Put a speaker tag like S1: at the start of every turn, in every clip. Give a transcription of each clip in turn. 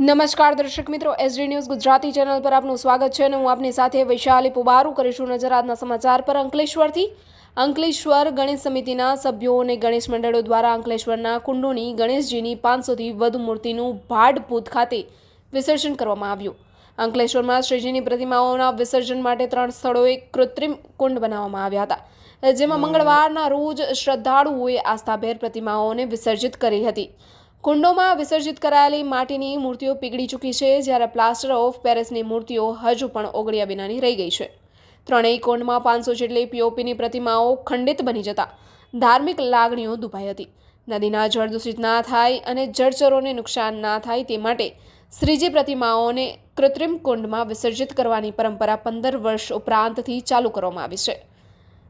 S1: નમસ્કાર દર્શક મિત્રો એસડી ન્યૂઝ ગુજરાતી ચેનલ પર આપનું સ્વાગત છે અને હું આપની સાથે વૈશાલી પુબારું કરીશું નજર આજના સમાચાર પર અંકલેશ્વરથી. અંકલેશ્વર ગણેશ સમિતિના સભ્યો અને ગણેશ મંડળો દ્વારા અંકલેશ્વરના કુંડોની ગણેશજીની પાંચસોથી વધુ મૂર્તિનું ભાડભૂત ખાતે વિસર્જન કરવામાં આવ્યું. અંકલેશ્વરમાં શ્રીજીની પ્રતિમાઓના વિસર્જન માટે ત્રણ સ્થળોએ કૃત્રિમ કુંડ બનાવવામાં આવ્યા હતા. જેમાં મંગળવારના રોજ શ્રદ્ધાળુઓએ આસ્થાભેર પ્રતિમાઓને વિસર્જિત કરી હતી. કુંડોમાં વિસર્જિત કરાયેલી માટીની મૂર્તિઓ પીગળી ચૂકી છે, જ્યારે પ્લાસ્ટર ઓફ પેરિસની મૂર્તિઓ હજુ પણ ઓગળ્યા વિનાની રહી ગઈ છે. ત્રણેય કુંડમાં પાંચસો જેટલી પીઓપીની પ્રતિમાઓ ખંડિત બની જતા ધાર્મિક લાગણીઓ દુભાઈ હતી. નદીના જળ દૂષિત ના થાય અને જળચરોને નુકસાન ના થાય તે માટે શ્રીજી પ્રતિમાઓને કૃત્રિમ કુંડમાં વિસર્જિત કરવાની પરંપરા પંદર વર્ષ ઉપરાંતથી ચાલુ કરવામાં આવી છે.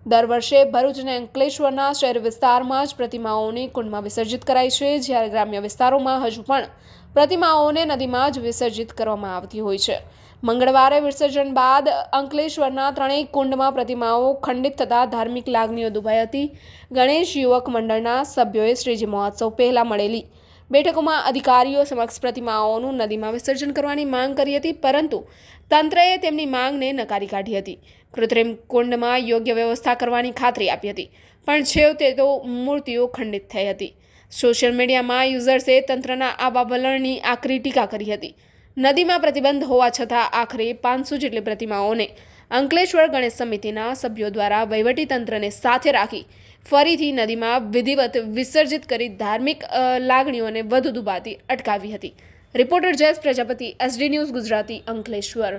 S1: દર વર્ષે ભરૂચ અને અંકલેશ્વરના શહેર વિસ્તારમાં જ પ્રતિમાઓની કુંડમાં વિસર્જિત કરાય છે, જ્યારે ગ્રામ્ય વિસ્તારોમાં હજુ પણ પ્રતિમાઓને નદીમાં જ વિસર્જિત કરવામાં આવતી હોય છે. મંગળવારે વિસર્જન બાદ અંકલેશ્વરના ત્રણેય કુંડમાં પ્રતિમાઓ ખંડિત થતાં ધાર્મિક લાગણીઓ દુભાઈ હતી. ગણેશ યુવક મંડળના સભ્યોએ શ્રીજી મહોત્સવ પહેલાં મળેલી બેઠકોમાં અધિકારીઓ સમક્ષ પ્રતિમાઓનું નદીમાં વિસર્જન કરવાની માંગ કરી હતી, પરંતુ તંત્રએ તેમની માંગને નકારી કાઢી હતી. કૃત્રિમ કુંડમાં યોગ્ય વ્યવસ્થા કરવાની ખાતરી આપી હતી, પણ છેવટે તો મૂર્તિઓ ખંડિત થઈ હતી. સોશિયલ મીડિયામાં યુઝર્સે તંત્રના આવા વલણની આકરી ટીકા કરી હતી. નદીમાં પ્રતિબંધ હોવા છતાં આખરે પાંચસો જેટલી પ્રતિમાઓને અંકલેશ્વર ગણેશ સમિતિના સભ્યો દ્વારા વહીવટીતંત્રને સાથે રાખી ફરીથી નદીમાં વિધિવત વિસર્જિત કરી ધાર્મિક લાગણીઓને વધુ દુબાતી અટકાવી હતી. Reporter Jayesh Prajapati, SD news Gujarati Ankleshwar.